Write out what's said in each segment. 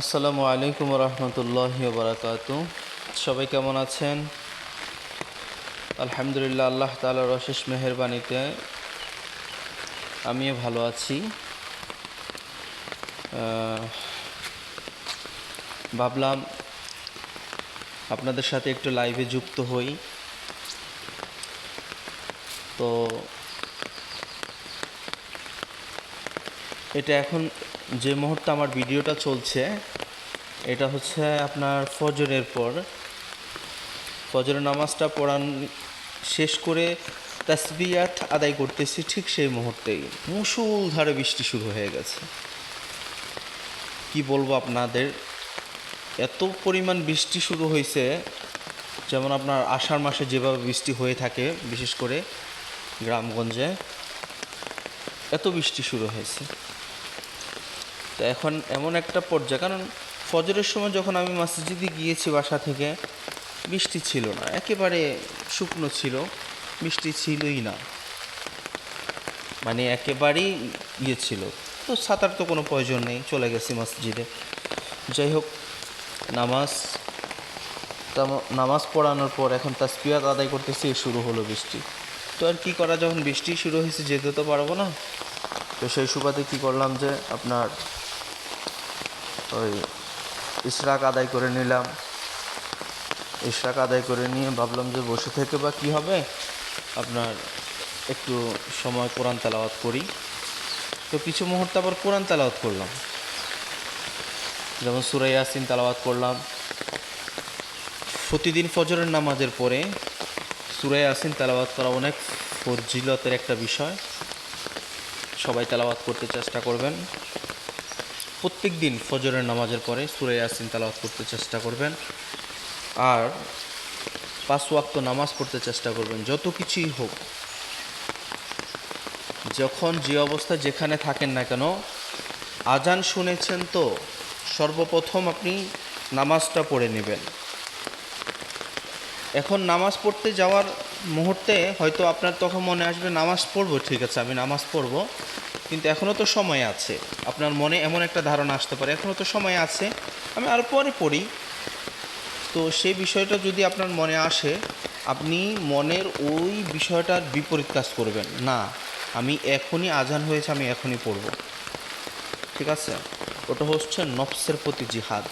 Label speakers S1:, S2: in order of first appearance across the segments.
S1: আসসালামু আলাইকুম রহমতুল্লাহ বারাকাতু সবাই কেমন আছেন? আলহামদুলিল্লাহ, আল্লাহ তালার অশেষ মেহরবানিতে আমিও ভালো আছি। ভাবলাম আপনাদের সাথে একটু লাইভে যুক্ত হই। তো এটা এখন যে মুহূর্তে আমার ভিডিওটা চলছে, এটা হচ্ছে আপনার ফজরের পর। ফজরের নামাজটা পড়ান, শেষ করে তাসবিয়াত আদায় করতেছি ঠিক সেই মুহূর্তেই। মুসুলধারে বৃষ্টি শুরু হয়ে গেছে। কি বলব আপনাদের? এত পরিমাণ বৃষ্টি শুরু হয়েছে যেমন আপনার আষাঢ় মাসে যেভাবে বৃষ্টি হয়ে থাকে, বিশেষ করে গ্রামগঞ্জে, এত বৃষ্টি শুরু হয়েছে। তো এখন এমন একটা পর্যায়ে, কারণ ফজরের সময় যখন আমি মসজিদে গিয়েছি বাসা থেকে, বৃষ্টি ছিল না, একেবারে শুকনো ছিল, বৃষ্টি ছিলই না। মানে একেবারেই ইয়ে ছিল। তো সাঁতার তো কোনো প্রয়োজন নেই, চলে গেছি মসজিদে। যাই হোক, নামাজ নামাজ পড়ানোর পর এখন তার তাসপিয়াত আদায় করতেছি শুরু হলো বৃষ্টি। তো আর কি করা, যখন বৃষ্টি শুরু হয়েছে, যেতে তো পারব না। তো সেই সুবাদে কী করলাম যে, আপনার ওই ইশরাক আদায় করে নিলাম। ইশরাক আদায় করে নিয়ে ভাবলাম যে বসে থেকে বা কী হবে? আপনার একটু সময় কোরআন তালাওয়াত করি। তো কিছু মুহূর্তে আবার কোরআন তালাওয়াত করলাম। যেমন সুরাই ইয়াসিন তেলাওয়াত করলাম। প্রতিদিন ফজরের নামাজের পরে সুরাই ইয়াসিন তেলাওয়াত করা অনেক ফজিলতের একটা বিষয়। সবাই তেলাওয়াত করতে চেষ্টা করবেন। প্রত্যেক দিন ফজরের নামাজের পরে সুরে ইয়াসিন তালাওয়াত করতে চেষ্টা করবেন। আর পাঁচ ওয়াক্ত নামাজ পড়তে চেষ্টা করবেন, যত কিছুই হোক। যখন যে অবস্থা যেখানে থাকেন না কেন, আজান শুনেছেন তো, সর্বপ্রথম আপনি নামাজটা পড়ে নেবেন। এখন নামাজ পড়তে যাওয়ার মুহূর্তে হয়তো আপনার তখন মনে আসবে, নামাজ পড়ব, ঠিক আছে, আমি নামাজ পড়ব। কিন্তু এখনও তো সময় আছে। আপনার মনে এমন একটা ধারণা আসতে পারে এখনও তো সময় আছে। আমি আরও পরে পড়ি। তো সেই বিষয়টা যদি আপনার মনে আসে, আপনি মনের ওই বিষয়টার বিপরীত কাজ করবেন। না, আমি এখনই আজান হয়েছে, আমি এখনই পড়ব। ঠিক আছে? ওটা হচ্ছে নফসের প্রতি জিহাদ।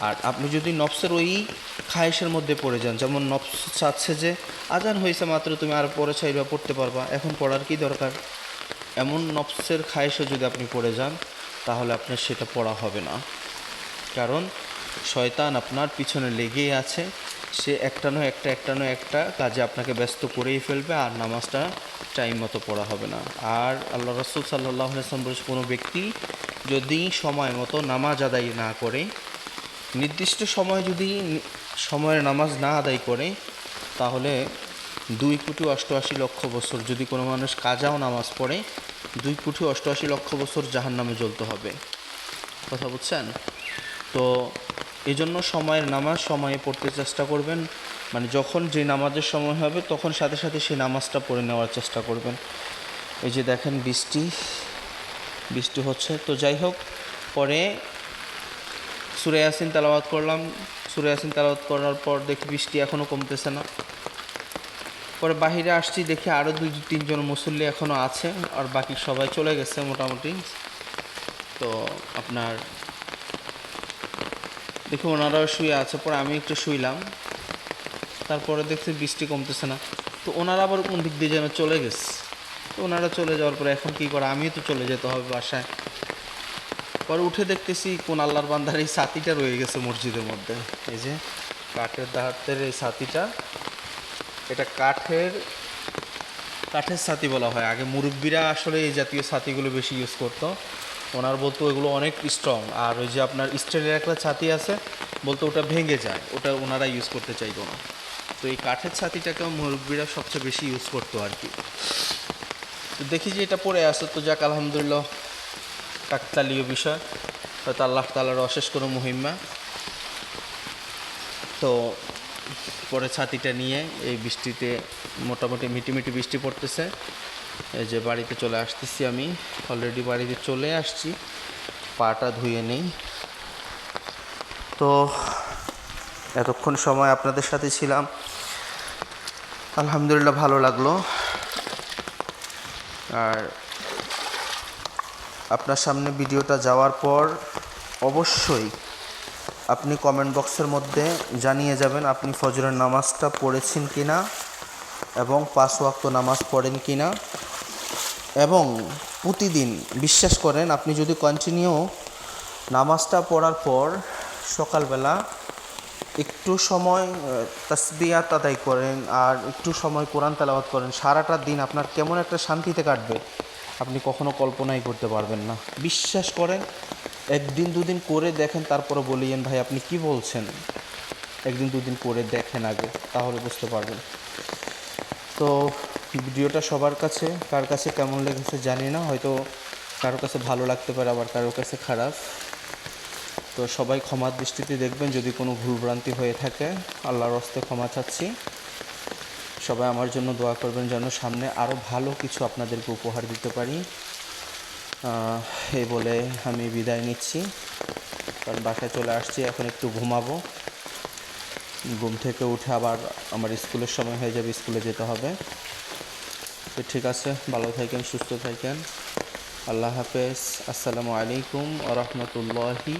S1: আর আপনি যদি নফসের ওই খায়েশের মধ্যে পড়ে যান, যেমন নফস চাচ্ছে যে, আজান হয়েছে মাত্র, তুমি আর পরে চাইবা পড়তে পারবা। এখন পড়ার কি দরকার? এমন নফসের খায়েশে যদি আপনি পড়ে যান, তাহলে আপনার সেটা পড়া হবে না। কারণ শয়তান আপনার পিছনে লেগেই আছে। সে একটা নয় একটা একটা নয় একটা কাজে আপনাকে ব্যস্ত করেই ফেলবে, আর নামাজটা টাইম মতো পড়া হবে না। আর আল্লাহ রসুল সাল্লাহ আসলাম বলেছে কোনো ব্যক্তি যদি সময় মতো নামাজ আদায় না করে, নির্দিষ্ট সময় যদি সময়ের নামাজ না আদায় করে, তাহলে দুই কোটি অষ্টআশি লক্ষ বছর যদি কোনো মানুষ কাজাও নামাজ পড়ে দুই কোটি অষ্টআশি লক্ষ বছর জাহান নামে জ্বলতে হবে। কথা বুঝছেন? তো এই জন্য সময়ের নামাজ সময়ে পড়তে চেষ্টা করবেন। মানে যখন যে নামাজের সময় হবে, তখন সাথে সাথে সেই নামাজটা পড়ে নেওয়ার চেষ্টা করবেন। এই যে দেখেন বৃষ্টি বৃষ্টি হচ্ছে। তো যাই হোক, পরে সুরে ইয়াসিন করলাম। সুরে ইয়াসিন করার পর দেখি বৃষ্টি এখনও কমতেছে না। পরে বাহিরে আসছি, দেখি আরও দুই তিনজন মুসল্লি এখনও আছে, আর বাকি সবাই চলে গেছে মোটামুটি। তো আপনার দেখি ওনারাও শুয়ে আছে, পরে আমি একটু শুইলাম। তারপরে দেখছি বৃষ্টি কমতেছে না। তো ওনারা আবার কোন দিক দিয়ে যেন চলে গেছে? তো ওনারা চলে যাওয়ার পরে এখন কী করে? আমিও তো চলে যেতে হবে বাসায়। পরে উঠে দেখতেছি কোন আল্লাহর বান্দার এই ছাতিটা রয়ে গেছে মসজিদের মধ্যে। এই যে কাঠের দাহাতের এই ছাতিটা। এটা কাঠের কাঠের ছাতি বলা হয়। আগে মুরব্বীরা আসলে এই জাতীয় ছাতিগুলো বেশি ইউজ করতো। ওনার বলতো ওইগুলো অনেক স্ট্রং আর ওই যে আপনার স্টিলের একটা ছাতি আছে, বলতো ওটা ভেঙে যায়। ওটা ওনারা ইউজ করতে চাইতো না। তো এই কাঠের ছাতিটাকেও মুরব্বীরা সবচেয়ে বেশি ইউজ করতো আর কি। তো দেখি যে এটা পড়ে আসে তো যাক, আলহামদুলিল্লাহ, কাকতালীয় বিষয়। হয়তো আল্লাহ তালার অশেষ কোনো মহিমা। তো পরে ছাতিটা নিয়ে এই বৃষ্টিতে মোটামুটি মিটিমিটি বৃষ্টি পড়তেছে। এই যে বাড়িতে চলে আসতেছি আমি। অলরেডি বাড়িতে চলে আসছি। পাটা ধুয়ে নেই। তো এতক্ষণ সময় আপনাদের সাথে ছিলাম। আলহামদুলিল্লাহ ভালো লাগল। আর আপনার সামনে ভিডিওটা যাওয়ার পর অবশ্যই আপনি কমেন্ট বক্সের মধ্যে জানিয়ে যাবেন আপনি ফজরের নামাজটা পড়েছেন কি না এবং পাঁচ ওয়াক্ত নামাজ পড়েন কি না এবং প্রতিদিন বিশ্বাস করেন, আপনি যদি কন্টিনিউ নামাজটা পড়ার পর সকালবেলা একটু সময় তসবিয়াত আদায় করেন আর একটু সময় কোরআন তেলাওয়াত করেন, সারাটা দিন আপনার কেমন একটা শান্তিতে কাটবে, আপনি কখনো কল্পনাই করতে পারবেন না। বিশ্বাস করেন একদিন দুদিন করে দেখেন, তারপরে বলিয়েন ভাই, আপনি কি বলছেন? একদিন দুদিন করে দেখেন আগে, তাহলে বুঝতে পারবেন। তো ভিডিওটা সবার কাছে, কার কাছে কেমন লেগেছে জানি না, হয়তো কারও কাছে ভালো লাগতে পারে, আবার কারোর কাছে খারাপ। তো সবাই ক্ষমার দৃষ্টিতে দেখবেন, যদি কোনো ভুলভ্রান্তি হয়ে থাকে, আল্লাহর হস্তে ক্ষমা চাচ্ছি। সবাই আমার জন্য দোয়া করবেন, যেন সামনে আরও ভালো কিছু আপনাদেরকে উপহার দিতে পারি। এই বলে আমি বিদায় নিচ্ছি। কারণ বাসায় চলে আসছি, এখন একটু ঘুমাবো। ঘুম থেকে উঠে আবার আমার স্কুলের সময় হয়ে যাবে, স্কুলে যেতে হবে। তো ঠিক আছে, ভালো থাকেন, সুস্থ থাকেন। আল্লাহ হাফেজ। আসসালামু আলাইকুম আ রহমতুল্লাহি